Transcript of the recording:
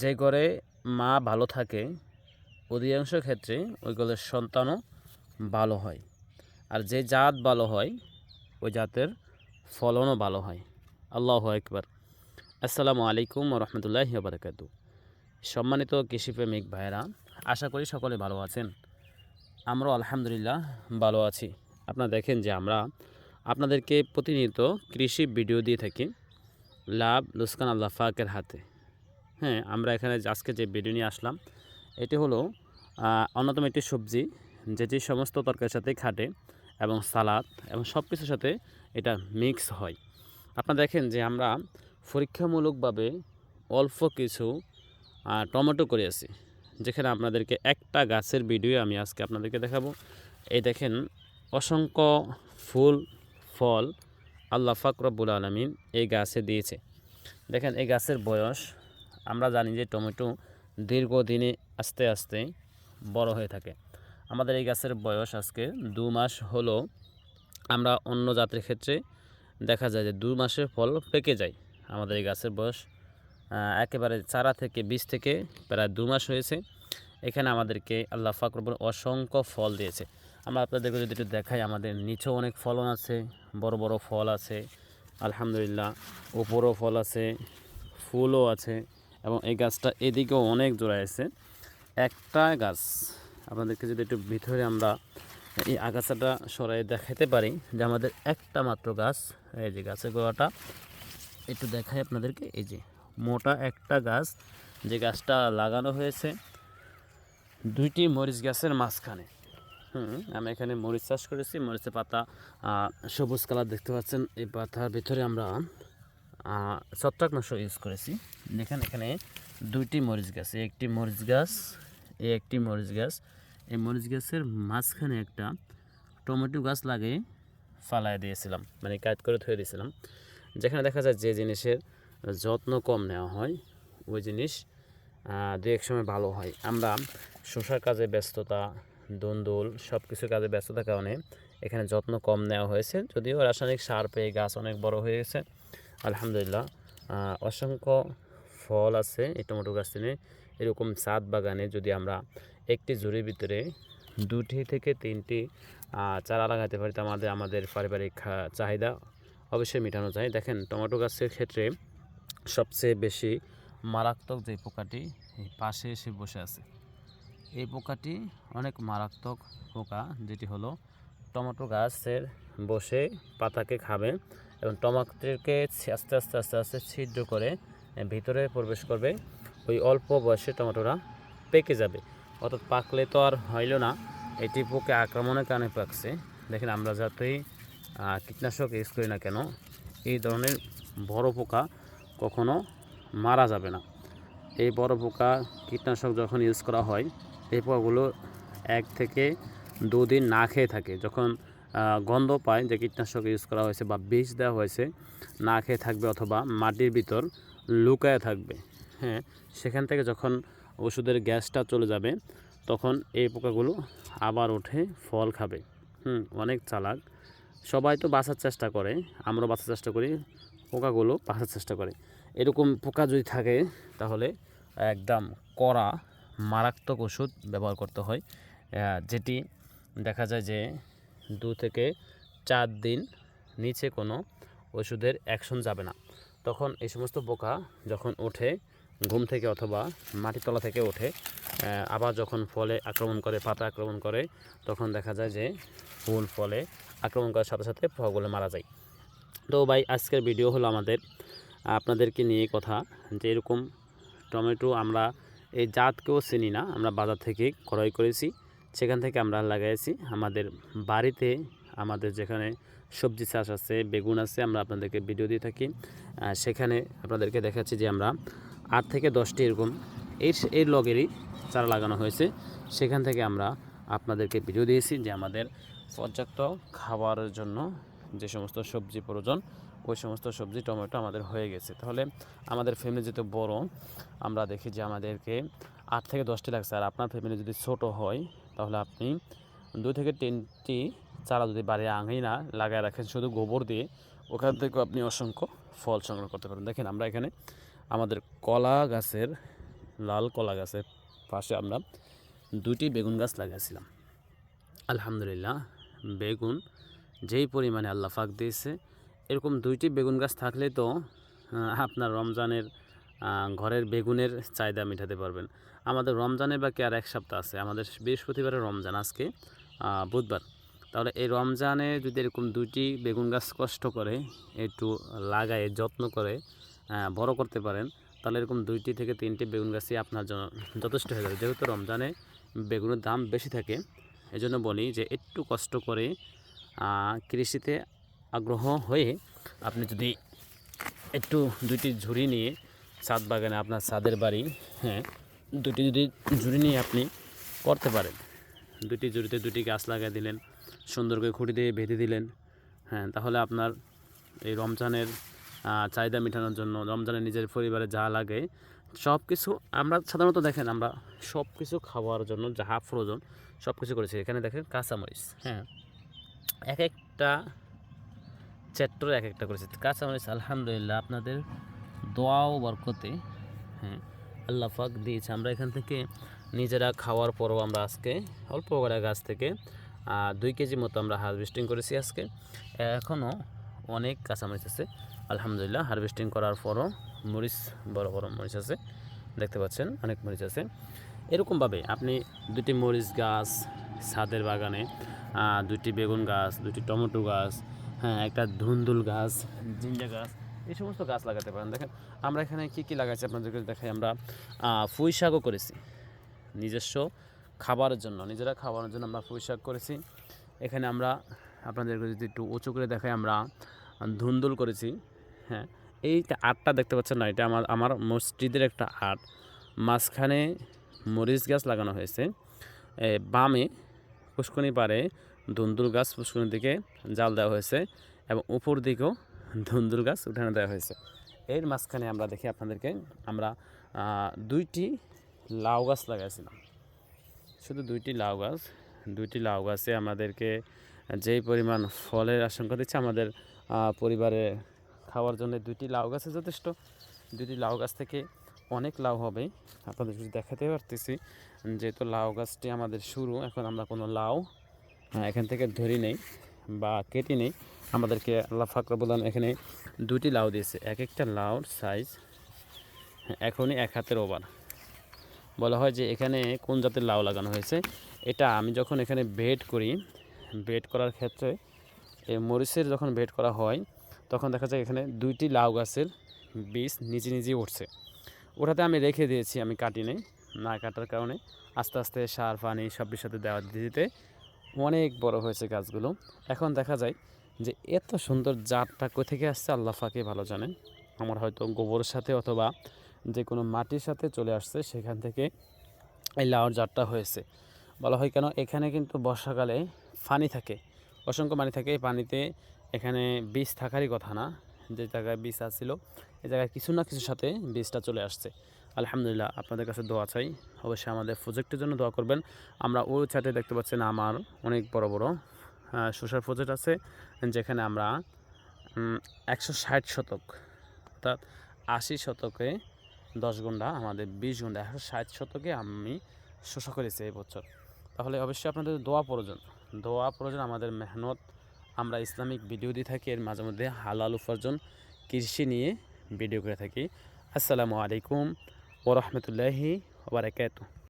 যে ঘরে মা ভালো থাকে, অধিকাংশ ক্ষেত্রে ওই ঘরের সন্তানও ভালো হয়। আর যে জাত ভালো হয়, ওই জাতের ফলনও ভালো হয়। আল্লাহ একবার আসসালামু আলাইকুম রহমতুল্লাহ বারকাতু সম্মানিত কৃষিপ্রেমিক ভাইরা আশা করি সকলে ভালো আছেন। আমরাও আলহামদুলিল্লাহ ভালো আছি। আপনারা দেখেন যে আমরা আপনাদেরকে প্রতিনিয়ত কৃষি ভিডিও দিয়ে থাকি। লাভ লুসকান আল্লাহ ফাকের হাতে। হ্যাঁ আমরা এখানে আজকে যে ভিডিও নিয়ে আসলাম, এটি হলো অন্যতম একটি সবজি, যেটি সমস্ত তরকারির সাথে খাটে এবং সালাদ এবং সব কিছুর সাথে এটা মিক্স হয়। আপনারা দেখেন যে আমরা পরীক্ষামূলকভাবে অল্প কিছু টমেটো করে আছি, যেখানে আপনাদেরকে একটা গাছের ভিডিও আমি আজকে আপনাদেরকে দেখাবো। এই দেখেন, অসংখ্য ফুল, ফল আল্লাহ ফাকরবুল আলমিন এই গাছে দিয়েছে। দেখেন, এই গাছের বয়স আমরা জানি যে টমেটো দীর্ঘদিনে আস্তে আস্তে বড় হয়ে থাকে। আমাদের এই গাছের বয়স আজকে দু মাস হলো আমরা অন্য জাতের ক্ষেত্রে দেখা যায় যে দু মাসের ফল পেকে যায়। আমাদের এই গাছের বয়স একেবারে চারা থেকে বীজ থেকে প্রায় দু মাস হয়েছে। এখানে আমাদেরকে আল্লাহ ফাকরবুল অসংখ্য ফল দিয়েছে। আমরা আপনাদেরকে যদি একটু দেখাই, আমাদের নিচেও অনেক ফলন আছে, বড় বড় ফল আছে, আলহামদুলিল্লাহ, উপরও ফল আছে, ফুলও আছে। এবং এই গাছটা এদিকেও অনেক জোড়া আছে। একটা গাছ, আপনাদেরকে যদি একটু ভিতরে আমরা এই আগাছাটা সরাই দেখাতে পারি যে আমাদের একটা মাত্র গাছ, এই যে গাছের গোড়াটা। একটু দেখাই আপনাদেরকে, এই যে মোটা একটা গাছ, যে গাছটা লাগানো হয়েছে দুইটি মরিচ গাছের মাঝখানে। হুম, আমি এখানে মরিচ চাষ করেছি, মরিচের পাতা সবুজ কালার দেখতে পাচ্ছেন। এই পাতার ভিতরে আমরা ছত্রাকনাশক ইউজ করেছি। দেখেন এখানে দুইটি মরিচ গাছ একটি মরিচ গাছ, এই একটি মরিচ গাছ। এই মরিচ গাছের মাঝখানে একটা টমেটো গাছ লাগিয়ে ফালায় দিয়েছিলাম মানে কাট করে ধুয়ে দিয়েছিলাম। যেখানে দেখা যায় যে জিনিসের যত্ন কম নেওয়া হয়, ওই জিনিস দু এক সময় ভালো হয়। আমরা শসার কাজে ব্যস্ততা, দন্দুল সব কিছু কাজে ব্যস্ততার কারণে এখানে যত্ন কম নেওয়া হয়েছে, যদিও রাসায়নিক সার পেয়ে গাছ অনেক বড় হয়ে গেছে। আলহামদুলিল্লাহ। অসংখ্য ফল আছে এই টমেটো গাছ থেকে এরকম ছাদ বাগানে যদি আমরা একটি জুড়ির ভিতরে দুটি থেকে তিনটি চারা লাগাতে পারি তো আমাদের আমাদের পারিবারিক চাহিদা অবশ্যই মেটানো যায়। দেখেন, টমেটো গাছের ক্ষেত্রে সবচেয়ে বেশি মারাত্মক যে পোকাটি, এই পাশে এসে বসে আছে। এই পোকাটি অনেক মারাত্মক পোকা, যেটি হলো টমেটো গাছের বসে পাতাকে খাবে এবং টমাটোকে আস্তে আস্তে আস্তে আস্তে ছিদ্র করে ভিতরে প্রবেশ করবে। ওই অল্প বয়সে টমেটোরা পেকে যাবে। অর্থাৎ পাকলে তো আর হইল না। এটি পোকে আক্রমণের কারণে পাকছে। দেখেন আমরা যাতেই কীটনাশক ইউজ করি না কেন, এই ধরনের বড় পোকা কখনো মারা যাবে না। এই বড় পোকা কীটনাশক যখন ইউজ করা হয়, এই পোকাগুলো এক থেকে দুদিন না খেয়ে থাকে। যখন গন্ধ পায় যে কীটনাশক ইউজ করা হয়েছে বা বিষ দেওয়া হয়েছে, না খেয়ে থাকবে অথবা মাটির ভিতর লুকায় থাকবে হ্যাঁ সেখান থেকে যখন ওষুধের গ্যাসটা চলে যাবে, তখন এই পোকাগুলো আবার উঠে ফল খাবে। হুম, অনেক চালাক। সবাই তো বাঁচার চেষ্টা করে আমরা বাঁচার চেষ্টা করি, পোকাগুলো বাঁচার চেষ্টা করে। এরকম পোকা যদি থাকে, তাহলে একদম কড়া, মারাত্মক ওষুধ ব্যবহার করতে হয় যেটি দেখা যায় যে দু থেকে চার দিন নিচে কোনো ওষুধের অ্যাকশন যাবে না। তখন এই সমস্ত পোকা যখন ওঠে ঘুম থেকে অথবা মাটির তলা থেকে ওঠে আবার যখন ফলে আক্রমণ করে, পাতা আক্রমণ করে, তখন দেখা যায় যে ফুল ফলে আক্রমণ করার সাথে সাথে পোকাগুলো মারা যায়। তো ভাই, আজকের ভিডিও হলো আমাদের, আপনাদেরকে নিয়ে কথা যে এরকম টমেটো আমরা এই জাতকেও চিনি না, আমরা বাজার থেকে ক্রয় করেছি। সেখান থেকে আমরা লাগাইছি। আমাদের বাড়িতে আমাদের যেখানে সবজি চাষ আছে, বেগুন আছে, আমরা আপনাদেরকে ভিডিও দিয়ে থাকি। সেখানে আপনাদেরকে দেখাচ্ছি যে আমরা আট থেকে দশটি এরকম এই এই লগেরই চারা লাগানো হয়েছে। সেখান থেকে আমরা আপনাদেরকে ভিডিও দিয়েছি যে আমাদের পর্যাপ্ত খাবারের জন্য যে সমস্ত সবজি প্রয়োজন, ওই সমস্ত সবজি, টমেটো আমাদের হয়ে গেছে। তাহলে আমাদের ফ্যামিলি যেহেতু বড়, আমরা দেখি যে আমাদেরকে আট থেকে দশটি লাগছে। আর আপনার ফ্যামিলি যদি ছোট হয়, তাহলে আপনি দুই থেকে তিনটি চারা যদি বাড়ি আঙিনা লাগায় রাখেন, শুধু গোবর দিয়ে, ওখান থেকেও আপনি অসংখ্য ফল সংগ্রহ করতে পারেন দেখেন, আমরা এখানে আমাদের কলা গাছের, লাল কলা গাছের পাশে আমরা দুটি বেগুন গাছ লাগিয়েছিলাম আলহামদুলিল্লাহ, বেগুন যেই পরিমাণে আল্লাহ ফাঁক দিয়েছে, এরকম দুইটি বেগুন গাছ থাকলে তো আপনার রমজানের ঘরের বেগুনের চাহিদা মেটাতে পারবেন। আমাদের রমজানের বাকি আর এক সপ্তাহ আছে। আমাদের বৃহস্পতিবারে রমজান আজকে বুধবার। তাহলে এই রমজানে যদি এরকম দুইটি বেগুন গাছ কষ্ট করে, একটু লাগায়, যত্ন করে বড় করতে পারেন, তাহলে এরকম দুইটি থেকে তিনটি বেগুন গাছই আপনার জন্য যথেষ্ট হয়ে যাবে। যেহেতু রমজানে বেগুনের দাম বেশি থাকে, এজন্য বলি যে একটু কষ্ট করে কৃষিতে আগ্রহ হয়ে আপনি যদি একটু দুইটি ঝুড়ি নিয়ে ছাদ বাগানে আপনার ছাদের বাড়ি হ্যাঁ দুটি যদি জুড়ি নিয়ে আপনি করতে পারেন, দুটি জুড়িতে দুটি গাছ লাগিয়ে দিলেন, সুন্দর করে খুঁটি দিয়ে বেঁধে দিলেন হ্যাঁ তাহলে আপনার এই রমজানের চাহিদা মেটানোর জন্য রমজানের নিজের পরিবারে যা লাগে সব কিছু আমরা সাধারণত দেখেন আমরা সব কিছু খাওয়ার জন্য যাহা প্রয়োজন সব কিছু করেছি। এখানে দেখেন কাঁচামরিচ হ্যাঁ এক একটা চ্যাপ্টার এক একটা করেছে। কাঁচামরিচ, আলহামদুলিল্লাহ, আপনাদের দোয়া ও বরকতে হ্যাঁ আল্লাহ পাক দিয়েছে। আমরা এখান থেকে নিজেরা খাওয়ার পরও আমরা আজকে অল্প করে গাছ থেকে দুই কেজি মতো আমরা হারভেস্টিং করেছি আজকে। এখনও অনেক কাঁচামরিচ আছে। আলহামদুলিল্লাহ হারভেস্টিং করার পরও মরিচ, বড় বড় মরিচ আছে। দেখতে পাচ্ছেন, অনেক মরিচ আছে। এরকমভাবে আপনি দুটি মরিচ গাছ, ছাদের বাগানে দুটি বেগুন গাছ, দুটি টমেটো গাছ হ্যাঁ একটা ধুন্দুল গাছ, জিঞ্জা গাছ এই সমস্ত গাছ লাগাতে পারেন। দেখেন, আমরা এখানে কী কী লাগাইছি আপনাদেরকে দেখাই। আমরা পুঁই শাকও করেছি। নিজস্ব খাবারের জন্য, নিজেরা খাবারের জন্য আমরা পুঁই শাক করেছি। এখানে আমরা আপনাদেরকে যদি একটু উঁচু করে দেখাই, আমরা ধুন্দুল করেছি। হ্যাঁ এই আটটা দেখতে পাচ্ছেন না, এটা আমার আমার মসজিদের একটা আট। মাঝখানে মরিচ গাছ লাগানো হয়েছে। বামে পুষ্কনি পাড়ে ধুন্দুল গাছ পুষ্কনির দিকে জাল দেওয়া হয়েছে এবং উপর দিকেও ধুন্দুল গাছ উঠানে দেওয়া হয়েছে। এর মাঝখানে আমরা দেখি আপনাদেরকে, আমরা দুইটি লাউ গাছ লাগাইছিলাম। শুধু দুইটি লাউ গাছ, দুইটি লাউ গাছে আমাদেরকে যেই পরিমাণ ফলের আশঙ্কা দিচ্ছে আমাদের পরিবারে খাওয়ার জন্য দুইটি লাউ গাছে যথেষ্ট। দুইটি লাউ গাছ থেকে অনেক লাউ হবে। আপনাদের যদি দেখাতে পারতেছি যেহেতু লাউ গাছটি আমাদের শুরু, এখন আমরা কোনো লাউ এখান থেকে ধরি নেই বা কেটে নেই। আমাদেরকে আল্লাহ ফাকরাবুল্লাহ এখানে দুটি লাউ দিয়েছে। এক একটা লাউর সাইজ এখনই এক হাতের ওভার বলা হয় যে এখানে কোন জাতের লাউ লাগানো হয়েছে? এটা আমি যখন এখানে বেড করি বেড করার ক্ষেত্রে এই মরিচের যখন বেড করা হয়, তখন দেখা যায় এখানে দুইটি লাউ গাছের বীজ নিজে নিজে উঠছে। ওটাতে আমি রেখে দিয়েছি, আমি কাটি নেই, না কাটার কারণে আস্তে আস্তে সার, পানি সব সাথে দেওয়া দিতে অনেক বড় হয়েছে গাছগুলো। এখন দেখা যায় যে এত সুন্দর জাতটা কোথা থেকে আসছে আল্লাহ ফাঁকে ভালো জানেন। আমার হয়তো গোবরের সাথে অথবা যে কোনো মাটির সাথে চলে আসছে, সেখান থেকে এই লাউর জাতটা হয়েছে। বলা হয় কেন, এখানে কিন্তু বর্ষাকালে পানি থাকে। অসংখ্য পানি থাকে, এই পানিতে এখানে বীজ থাকারই কথা না। যে জায়গায় বীজ আসছিল এই জায়গায় কিছু না কিছুর সাথে বীজটা চলে আসছে। আলহামদুলিল্লাহ, আপনাদের কাছে দোয়া চাই। অবশ্যই আমাদের প্রজেক্টের জন্য দোয়া করবেন। আমরা ওই চাটে দেখতে পাচ্ছেন আমার অনেক বড় বড় শসার প্রজেক্ট আছে, যেখানে আমরা একশো ষাট শতক, অর্থাৎ আশি শতকে দশ ঘণ্টা আমাদের বিশ ঘণ্টা একশো ষাট শতকে আমি শোষা করেছি এই বছর। তাহলে অবশ্যই আপনাদের দোয়া প্রয়োজন। দোয়া প্রয়োজন, আমাদের মেহনত। আমরা ইসলামিক ভিডিও দিয়ে থাকি, এর মাঝে মধ্যে হালাল উপার্জন কৃষি নিয়ে ভিডিও করে থাকি। আসসালামু আলাইকুম ওরহমতুল্লাহি ওবরাকাতু